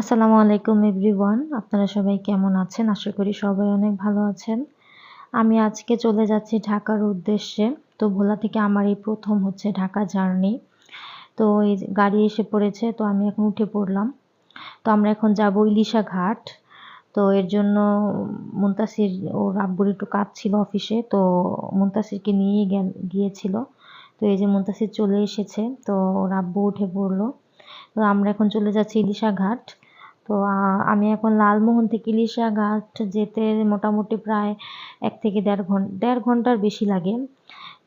আসসালামু আলাইকুম, এভরিওয়ান। আপনারা সবাই কেমন আছেন? আশা করি সবাই অনেক ভালো আছেন। আমি আজকে চলে যাচ্ছি ঢাকার উদ্দেশ্যে। তো ভোলা থেকে আমার এই প্রথম হচ্ছে ঢাকা জার্নি। তো এই গাড়ি এসে পড়েছে, তো আমি এখন উঠে পড়লাম। তো আমরা এখন যাব ইলিশা ঘাট। তো এর জন্য মুন্তাসির ও আব্বুর একটু কাজ ছিল অফিসে, তো মুন্তাসিরকে নিয়ে গিয়েছিল। তো এই যে মুন্তাসির চলে এসেছে, তো রাব্বু উঠে পড়ল। তো আমরা এখন চলে যাচ্ছি ইলিশা ঘাট। তো আমি এখন লালমোহন থেকে ইলিশা ঘাট যেতে মোটামুটি প্রায় এক থেকে দেড় ঘণ্টা দেড় ঘণ্টার বেশি লাগে।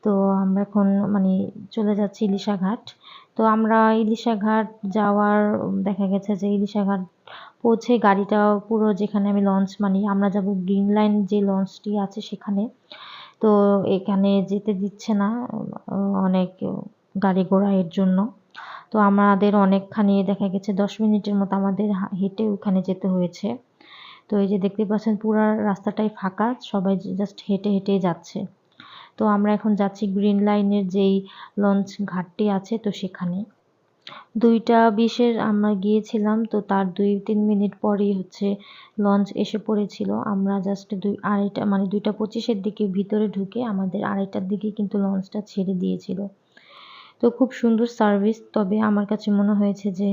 তো আমরা এখন মানে চলে যাচ্ছি ইলিশা ঘাট তো আমরা ইলিশা ঘাট যাওয়ার, দেখা গেছে যে ইলিশা ঘাট পৌঁছে গাড়িটা পুরো যেখানে আমি লঞ্চ মানে আমরা যাব গ্রিন লাইন যে লঞ্চটি আছে সেখানে। তো এখানে যেতে দিচ্ছে না, অনেক গাড়ি ঘোড়া এর জন্য। তো আমাদের অনেকখানি দেখা গেছে, দশ মিনিটের মতো আমাদের হেঁটে ওখানে যেতে হয়েছে। তো এই যে দেখতে পাচ্ছেন পুরো রাস্তাটাই ফাঁকা, সবাই জাস্ট হেঁটে হেঁটে যাচ্ছে। তো আমরা এখন যাচ্ছি গ্রিন লাইনের যেই লঞ্চ ঘাটটি আছে তো সেখানে। দুইটা বিশের আমরা গিয়েছিলাম, তো তার দুই, তিন মিনিট পরেই হচ্ছে লঞ্চ এসে পড়েছিল। আমরা জাস্ট দুই, আড়াইটা মানে দুইটা পঁচিশের দিকে ভিতরে ঢুকে আমাদের আড়াইটার দিকে কিন্তু লঞ্চটা ছেড়ে দিয়েছিল। তো খুব সুন্দর সার্ভিস তবে আমার কাছে মনে হয়েছে যে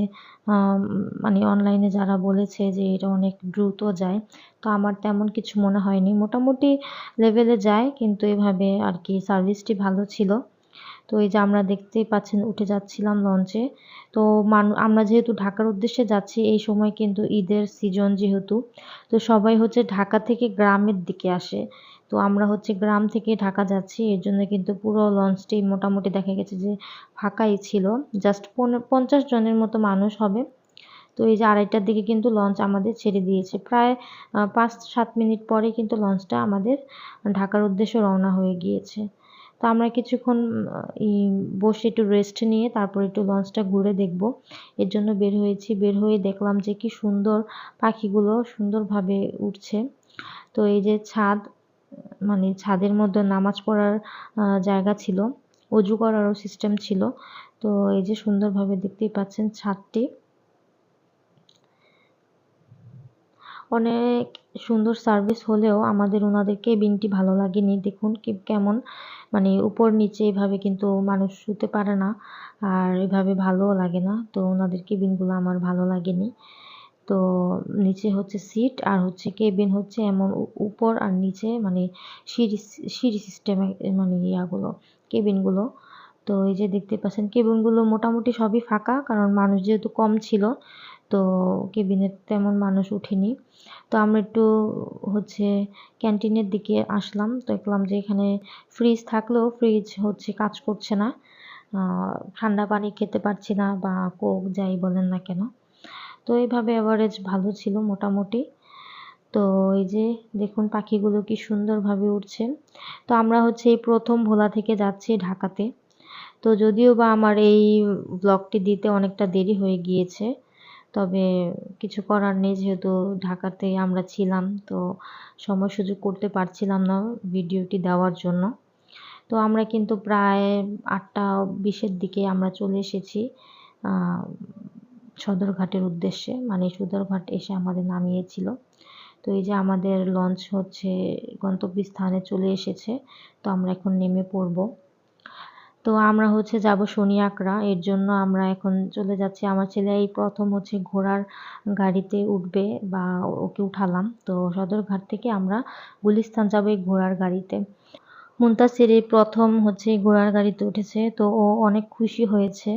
মানে অনলাইনে যারা বলেছে যে এটা অনেক দ্রুত যায়, তো আমার তেমন কিছু মনে হয়নি। মোটামুটি লেভেলে যায়, কিন্তু এভাবে আর কি সার্ভিসটি ভালো ছিল। তো এই যে আমরা দেখতেই পাচ্ছেন, উঠে যাচ্ছিলাম লঞ্চে তো মানু, আমরা যেহেতু ঢাকার উদ্দেশ্যে যাচ্ছি, এই সময় কিন্তু ঈদের সিজন যেহেতু, তো সবাই হচ্ছে ঢাকা থেকে গ্রামের দিকে আসে। তো আমরা হচ্ছে গ্রাম থেকে ঢাকা যাচ্ছি, এর জন্য কিন্তু পুরো লঞ্চটি মোটামুটি দেখা গেছে যে ফাঁকাই ছিল। জাস্ট পঞ্চাশ জনের মতো মানুষ হবে। তো এই যে আড়াইটার দিকে কিন্তু লঞ্চ আমাদের ছেড়ে দিয়েছে। প্রায় পাঁচ সাত মিনিট পরে কিন্তু লঞ্চটা আমাদের ঢাকার উদ্দেশ্যে রওনা হয়ে গিয়েছে। তো আমরা কিছুক্ষণ বসে একটু রেস্ট নিয়ে তারপর একটু লঞ্চটা ঘুরে দেখব। এর জন্য বের হয়েছি, বের হয়ে দেখলাম যে কি সুন্দর পাখিগুলো সুন্দরভাবে উঠছে। তো এই যে ছাদ মানে ছাদের মধ্যে নামাজ পড়ার জায়গা ছিল। অজু করারও সিস্টেম ছিল। তো এই যে সুন্দরভাবে দেখতেই পাচ্ছেন ছাদটি। অনেক সুন্দর সার্ভিস হলেও আমাদের ওনাদের কেবিনটি ভালো লাগেনি। দেখুন কি, কেমন মানে উপর নিচে এভাবে কিন্তু মানুষ শুতে পারে না। আর এভাবে ভালোও লাগে না। তো ওনাদের কেবিনগুলো আমার ভালো লাগেনি। তো নিচে হচ্ছে সিট আর হচ্ছে কেবিন হচ্ছে এমন উপর আর নিচে মানে সিঁড়ি সিঁড়ি সিস্টেমে মানে ইয়াগুলো কেবিনগুলো তো এই যে দেখতে পাচ্ছেন কেবিনগুলো মোটামুটি সবই ফাঁকা কারণ মানুষ যেহেতু কম ছিল, তো কেবিনে তেমন মানুষ উঠেনি। তো আমরা একটু হচ্ছে ক্যান্টিনের দিকে আসলাম। তো দেখলাম যে এখানে ফ্রিজ থাকলেও ফ্রিজ হচ্ছে কাজ করছে না। ঠান্ডা পানি খেতে পারছি না বা কোক যাই বলেন না কেন। তো এইভাবে অ্যাভারেজ ভালো ছিল মোটামুটি। তো এই যে দেখুন পাখিগুলো কি সুন্দরভাবে উঠছে তো আমরা হচ্ছে এই প্রথম ভোলা থেকে যাচ্ছি ঢাকাতে। তো যদিও বা আমার এই ব্লগটি দিতে অনেকটা দেরি হয়ে গিয়েছে, তবে কিছু করার নেই যেহেতু ঢাকাতে আমরা ছিলাম, তো সময় সুযোগ করতে পারছিলাম না ভিডিওটি দেওয়ার জন্য। তো আমরা কিন্তু প্রায় আটটা বিশের দিকে আমরা চলে এসেছি সদরঘাটের উদ্দেশ্যে মানে সদরঘাট এসে আমাদের নামিয়েছিল। তো এই যে আমাদের লঞ্চ হচ্ছে, গন্তব্যস্থানে চলে এসেছে, তো আমরা এখন নেমে পড়ব। তো আমরা হচ্ছে যাব শনিয়াকড়া এর জন্য আমরা এখন চলে যাচ্ছি। আমার ছেলে এই প্রথম হচ্ছে ঘোড়ার গাড়িতে উঠবে বা ওকে উঠালাম। তো সদরঘাট থেকে আমরা গুলিস্তান যাব এই ঘোড়ার গাড়িতে। মুন্তাসির এই প্রথম হচ্ছে ঘোড়ার গাড়িতে উঠেছে, তো ও অনেক খুশি হয়েছে।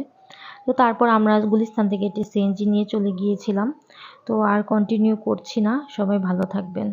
তো তারপর আমরা গুলিস্তান থেকে একটি সিএনজি নিয়ে চলে গিয়েছিলাম। তো আর কন্টিনিউ করছি না। সবাই ভালো থাকবেন।